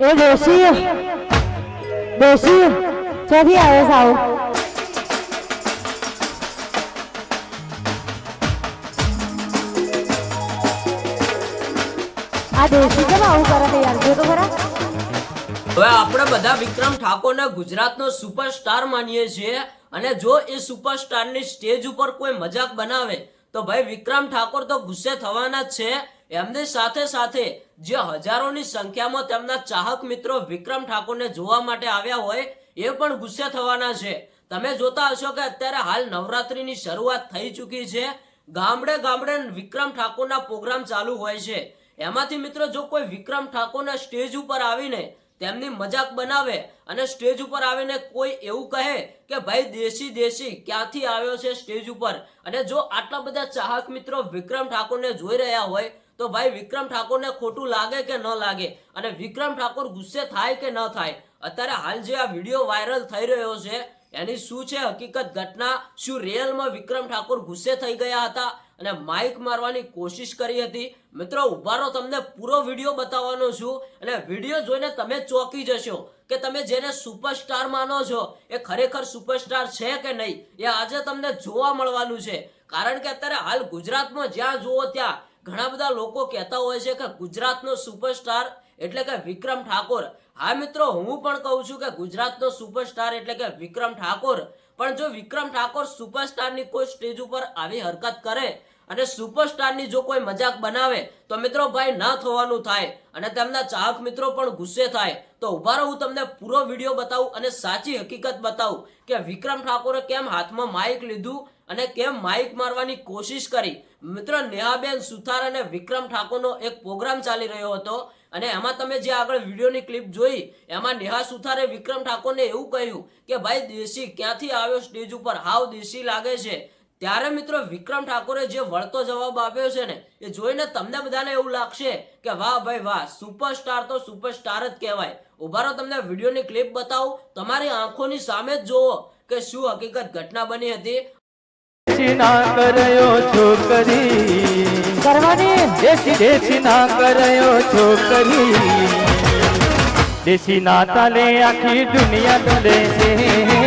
એ ડોશી ડોશી ક્યાંથી આવે સાવ? આ આપણે બધા વિક્રમ ઠાકોરને ગુજરાતનો સુપરસ્ટાર માનીએ છીએ અને જો એ સુપરસ્ટારની સ્ટેજ ઉપર કોઈ મજાક બનાવે, તો ભાઈ વિક્રમ ઠાકોર તો ગુસ્સે થવાના જ છે. એમની સાથે સાથે જે હજારોની સંખ્યામાં તેમના ચાહક મિત્રો વિક્રમ ઠાકોરને જોવા માટે આવ્યા હોય, એ પણ ગુસ્સે થવાના છે. તમે જોતા હશો કે અત્યારે હાલ નવરાત્રીની શરૂઆત થઈ ચૂકી છે. ગામડે ગામડે વિક્રમ ઠાકોરના પ્રોગ્રામ ચાલુ હોય છે. એમાંથી મિત્રો જો કોઈ વિક્રમ ઠાકોરના સ્ટેજ ઉપર આવીને તેમની મજાક બનાવે અને સ્ટેજ ઉપર આવીને કોઈ એવું કહે કે ભાઈ દેશી દેશી ક્યાંથી આવ્યો છે સ્ટેજ ઉપર? અને જો આટલા બધા ચાહક મિત્રો વિક્રમ ઠાકોરને જોઈ રહ્યા હોય, તો ભાઈ વિક્રમ ઠાકોરને ખોટું લાગે કે ન લાગે? અને વિક્રમ ઠાકોર ગુસ્સે થાય કે ન થાય? અત્યારે હાલ જે આ વીડિયો વાયરલ થઈ રહ્યો છે એની શું છે? હકીકત ઘટના શું રિયલમાં વિક્રમ ઠાકોર ગુસ્સે થઈ ગયા હતા અને માઇક મારવાની કોશિશ કરી હતી? મિત્રો ઉભારો તમને પૂરો વીડિયો બતાવવાનો છું અને વીડિયો જોઈને તમે ચોંકી જશો કે તમે જેને સુપરસ્ટાર માનો છો, એ ખરેખર સુપરસ્ટાર છે કે નહીં? એ આજે તમને જોવા મળવાનું છે. કારણ કે અત્યારે હાલ ગુજરાતમાં જ્યાં જુઓ ત્યાં ઘણા બધા લોકો કહેતા હોય છે કે ગુજરાતનો સુપરસ્ટાર એટલે કે વિક્રમ ઠાકોર. હા મિત્રો, હું પણ કહું છું કે ગુજરાતનો સુપરસ્ટાર એટલે કે વિક્રમ ઠાકોર. પણ જો વિક્રમ ઠાકોર સુપરસ્ટારની કોઈ સ્ટેજ ઉપર આવી હરકત કરે અને સુપરસ્ટારની જો કોઈ મજાક બનાવે, તો મિત્રો ભાઈ ના થવાનું થાય. અને તેમના ચાહક મિત્રો પણ ગુસ્સે થાય. તો ઊભા રહો, હું તમને પૂરો વીડિયો બતાવું અને સાચી હકીકત બતાવું કે વિક્રમ ઠાકોરે કેમ હાથમાં માઇક લીધું અને કેમ માઇક મારવાની કોશિશ કરી. મિત્રો નેહાબેન સુથાર અને વિક્રમ ઠાકોરનો એક પ્રોગ્રામ ચાલી રહ્યો હતો. અને એમાં તમે જે આગળ વિડીયોની ક્લિપ જોઈ, એમાં નેહા સુથારે વિક્રમ ઠાકોરને એવું કહ્યું કે, ભાઈ દેશી ક્યાંથી આવ્યો સ્ટેજ ઉપર? હાવ દેશી લાગે છે. ત્યારે મિત્રો વિક્રમ ઠાકોરે જે વળતો જવાબ આપ્યો છે ને એ જોઈને તમને બધાને એવું લાગશે કે વાહ ભાઈ વાહ સુપરસ્ટાર તો સુપરસ્ટાર જ કહેવાય. ઉભારો તમને વિડીયોની ક્લિપ બતાવું. તમારી આંખોની સામે જ જોવો કે શું હકીકત ઘટના બની હતી. દેશી ના કરયો છોકરી. કરવાની દેશી દેશી ના કરયો છોકરી. દેશી ના તાલે આખી દુનિયા ડોલે છે.